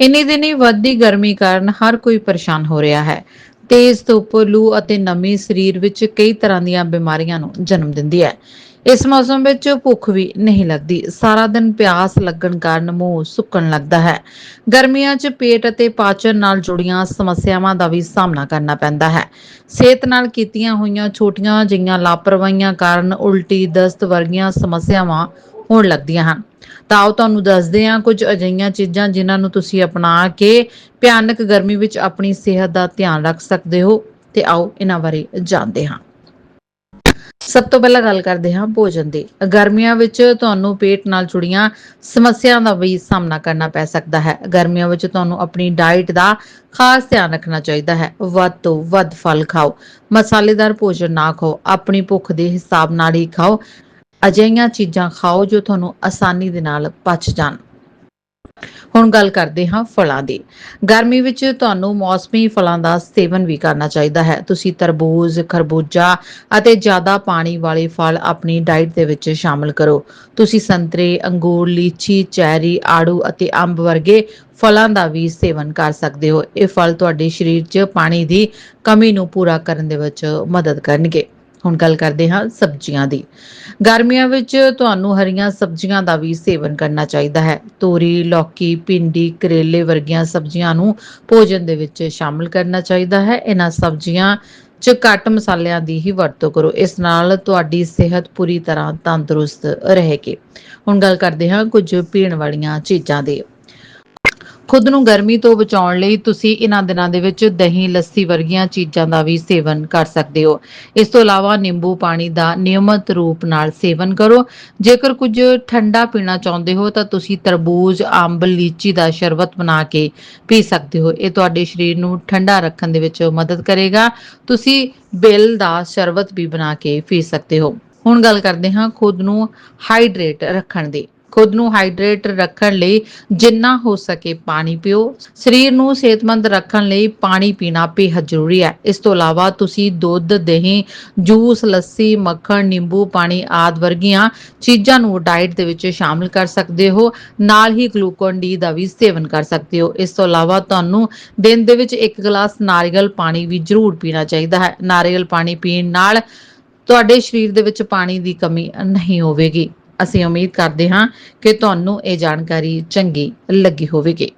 ਇੰਨੀ ਦਿਨੀ ਵੱਧਦੀ ਗਰਮੀ ਕਾਰਨ ਹਰ ਕੋਈ ਪਰੇਸ਼ਾਨ ਹੋ ਰਿਹਾ ਹੈ। ਤੇਜ਼ ਧੁੱਪ, ਲੂ ਅਤੇ ਨਮੀ ਸਰੀਰ ਵਿੱਚ ਕਈ ਤਰ੍ਹਾਂ ਦੀਆਂ ਬਿਮਾਰੀਆਂ ਨੂੰ ਜਨਮ ਦਿੰਦੀ ਹੈ। ਇਸ ਮੌਸਮ ਵਿੱਚ ਭੁੱਖ ਵੀ ਨਹੀਂ ਲੱਗਦੀ। ਸਾਰਾ ਦਿਨ ਪਿਆਸ ਲੱਗਣ ਕਾਰਨ ਮੂੰਹ ਸੁੱਕਣ ਲੱਗਦਾ ਹੈ। ਗਰਮੀਆਂ 'ਚ ਪੇਟ ਅਤੇ ਪਾਚਨ ਨਾਲ ਜੁੜੀਆਂ ਸਮੱਸਿਆਵਾਂ ਦਾ ਵੀ ਸਾਹਮਣਾ ਕਰਨਾ ਪੈਂਦਾ ਹੈ। ਸਿਹਤ ਨਾਲ ਕੀਤੀਆਂ ਹੋਈਆਂ ਛੋਟੀਆਂ ਜਿਹੀਆਂ ਲਾਪਰਵਾਹੀਆਂ ਕਾਰਨ ਉਲਟੀ ਦਸਤ ਵਰਗੀਆਂ ਸਮੱਸਿਆਵਾਂ ਹੋਣ ਲੱਗਦੀਆਂ ਹਨ। ਤਾਂ ਆਓ ਤੁਹਾਨੂੰ ਦੱਸਦੇ ਹਾਂ ਕੁਝ ਅਜਿਹੀਆਂ ਚੀਜ਼ਾਂ ਜਿਨ੍ਹਾਂ ਨੂੰ ਤੁਸੀਂ ਅਪਣਾ ਕੇ ਭਿਆਨਕ ਗਰਮੀ ਵਿੱਚ ਆਪਣੀ ਸਿਹਤ ਦਾ ਧਿਆਨ ਰੱਖ ਸਕਦੇ ਹੋ। ਤੇ ਆਓ ਇਹਨਾਂ ਬਾਰੇ ਜਾਣਦੇ ਹਾਂ। ਸਭ ਤੋਂ ਪਹਿਲਾਂ ਗੱਲ ਕਰਦੇ ਹਾਂ ਭੋਜਨ ਦੀ। ਗਰਮੀਆਂ ਵਿੱਚ ਤੁਹਾਨੂੰ ਪੇਟ ਨਾਲ ਜੁੜੀਆਂ ਸਮੱਸਿਆਵਾਂ ਦਾ ਵੀ ਸਾਹਮਣਾ ਕਰਨਾ ਪੈ ਸਕਦਾ ਹੈ। ਗਰਮੀਆਂ ਵਿੱਚ ਤੁਹਾਨੂੰ ਆਪਣੀ ਡਾਈਟ ਦਾ ਖਾਸ ਧਿਆਨ ਰੱਖਣਾ ਚਾਹੀਦਾ ਹੈ। ਵੱਧ ਤੋਂ ਵੱਧ ਫਲ ਖਾਓ। ਮਸਾਲੇਦਾਰ ਭੋਜਨ ਨਾ ਖਾਓ। ਆਪਣੀ ਭੁੱਖ ਦੇ ਹਿਸਾਬ ਨਾਲ ਹੀ ਖਾਓ। ਅਜਿਹੀਆਂ ਚੀਜ਼ਾਂ ਖਾਓ ਜੋ ਤੁਹਾਨੂੰ ਆਸਾਨੀ ਦੇ ਨਾਲ ਪਚ ਜਾਣ। ਹੁਣ ਗੱਲ ਕਰਦੇ ਹਾਂ ਫਲਾਂ ਦੀ। ਗਰਮੀ ਵਿੱਚ ਤੁਹਾਨੂੰ ਮੌਸਮੀ ਫਲਾਂ ਦਾ ਸੇਵਨ ਵੀ ਕਰਨਾ ਚਾਹੀਦਾ ਹੈ। ਤੁਸੀਂ ਤਰਬੂਜ, ਖਰਬੂਜਾ ਅਤੇ ਜ਼ਿਆਦਾ ਪਾਣੀ ਵਾਲੇ ਫਲ ਆਪਣੀ ਡਾਈਟ ਦੇ ਵਿੱਚ ਸ਼ਾਮਲ ਕਰੋ। ਤੁਸੀਂ ਸੰਤਰੇ, ਅੰਗੂਰ, ਲੀਚੀ, ਚੈਰੀ, ਆੜੂ ਅਤੇ ਅੰਬ ਵਰਗੇ ਫਲਾਂ ਦਾ ਵੀ ਸੇਵਨ ਕਰ ਸਕਦੇ ਹੋ। ਇਹ ਫਲ ਤੁਹਾਡੇ ਸਰੀਰ 'ਚ ਪਾਣੀ ਦੀ ਕਮੀ ਨੂੰ ਪੂਰਾ ਕਰਨ ਦੇ ਵਿੱਚ ਮਦਦ ਕਰਨਗੇ। ਹੁਣ ਗੱਲ ਕਰਦੇ ਹਾਂ ਸਬਜ਼ੀਆਂ ਦੀ। ਗਰਮੀਆਂ ਵਿੱਚ ਤੁਹਾਨੂੰ ਹਰੀਆਂ ਸਬਜ਼ੀਆਂ ਦਾ ਵੀ ਸੇਵਨ ਕਰਨਾ ਚਾਹੀਦਾ ਹੈ। ਤੋਰੀ, ਲੌਕੀ, ਭਿੰਡੀ, ਕਰੇਲੇ ਵਰਗੀਆਂ ਸਬਜ਼ੀਆਂ ਨੂੰ ਭੋਜਨ ਦੇ ਵਿੱਚ ਸ਼ਾਮਲ ਕਰਨਾ ਚਾਹੀਦਾ ਹੈ। ਇਹਨਾਂ ਸਬਜ਼ੀਆਂ 'ਚ ਘੱਟ ਮਸਾਲਿਆਂ ਦੀ ਹੀ ਵਰਤੋਂ ਕਰੋ। ਇਸ ਨਾਲ ਤੁਹਾਡੀ ਸਿਹਤ ਪੂਰੀ ਤਰ੍ਹਾਂ ਤੰਦਰੁਸਤ ਰਹੇਗੀ। ਹੁਣ ਗੱਲ ਕਰਦੇ ਹਾਂ ਕੁਝ ਪੀਣ ਵਾਲੀਆਂ ਚੀਜ਼ਾਂ ਦੀ। ਖੁਦ ਨੂੰ ਗਰਮੀ ਤੋਂ ਬਚਾਉਣ ਲਈ ਤੁਸੀਂ ਇਹਨਾਂ ਦਿਨਾਂ ਦੇ ਵਿੱਚ ਦਹੀਂ, ਲੱਸੀ ਵਰਗੀਆਂ ਚੀਜ਼ਾਂ ਦਾ ਵੀ ਸੇਵਨ ਕਰ ਸਕਦੇ ਹੋ। ਇਸ ਤੋਂ ਇਲਾਵਾ ਨਿੰਬੂ ਪਾਣੀ ਦਾ ਨਿਯਮਤ ਰੂਪ ਨਾਲ ਸੇਵਨ ਕਰੋ। ਜੇਕਰ ਕੁਝ ਠੰਡਾ ਪੀਣਾ ਚਾਹੁੰਦੇ ਹੋ ਤਾਂ ਤੁਸੀਂ ਤਰਬੂਜ, ਅੰਬ, ਲੀਚੀ ਦਾ ਸ਼ਰਬਤ ਬਣਾ ਕੇ ਪੀ ਸਕਦੇ ਹੋ। ਇਹ ਤੁਹਾਡੇ ਸਰੀਰ ਨੂੰ ਠੰਡਾ ਰੱਖਣ ਦੇ ਵਿੱਚ ਮਦਦ ਕਰੇਗਾ। ਤੁਸੀਂ ਬੇਲ ਦਾ ਸ਼ਰਬਤ ਵੀ ਬਣਾ ਕੇ ਪੀ ਸਕਦੇ ਹੋ। ਹੁਣ ਗੱਲ ਕਰਦੇ ਹਾਂ ਖੁਦ ਨੂੰ ਹਾਈਡਰੇਟ ਰੱਖਣ ਦੀ। ਖੁਦ ਨੂੰ ਹਾਈਡਰੇਟ ਰੱਖਣ ਲਈ ਜਿੰਨਾ ਹੋ ਸਕੇ ਪਾਣੀ ਪੀਓ। ਸਰੀਰ ਨੂੰ ਸਿਹਤਮੰਦ ਰੱਖਣ ਲਈ ਪਾਣੀ ਪੀਣਾ ਬੇਹੱਦ ਜ਼ਰੂਰੀ ਹੈ। ਇਸ ਤੋਂ ਇਲਾਵਾ ਤੁਸੀਂ ਦੁੱਧ, ਦਹੀਂ, ਜੂਸ, ਲੱਸੀ, ਮੱਖਣ, ਨਿੰਬੂ, ਪਾਣੀ ਆਦ ਵਰਗੀਆਂ ਚੀਜ਼ਾਂ ਨੂੰ ਡਾਈਟ ਦੇ ਵਿੱਚ ਸ਼ਾਮਲ ਕਰ ਸਕਦੇ ਹੋ। ਨਾਲ ਹੀ ਗਲੂਕੋਨ ਡੀ ਦਾ ਵੀ ਸੇਵਨ ਕਰ ਸਕਦੇ ਹੋ। ਇਸ ਤੋਂ ਇਲਾਵਾ ਤੁਹਾਨੂੰ ਦਿਨ ਦੇ ਵਿੱਚ ਇੱਕ ਗਲਾਸ ਨਾਰੀਅਲ ਪਾਣੀ ਵੀ ਜ਼ਰੂਰ ਪੀਣਾ ਚਾਹੀਦਾ ਹੈ। ਨਾਰੀਅਲ ਪਾਣੀ ਪੀਣ ਨਾਲ ਤੁਹਾਡੇ ਸਰੀਰ ਦੇ ਵਿੱਚ ਪਾਣੀ ਦੀ ਕਮੀ ਨਹੀਂ ਹੋਵੇਗੀ। ਅਸੀਂ ਉਮੀਦ ਕਰਦੇ ਹਾਂ ਕਿ ਤੁਹਾਨੂੰ ਇਹ ਜਾਣਕਾਰੀ ਚੰਗੀ ਲੱਗੀ ਹੋਵੇਗੀ।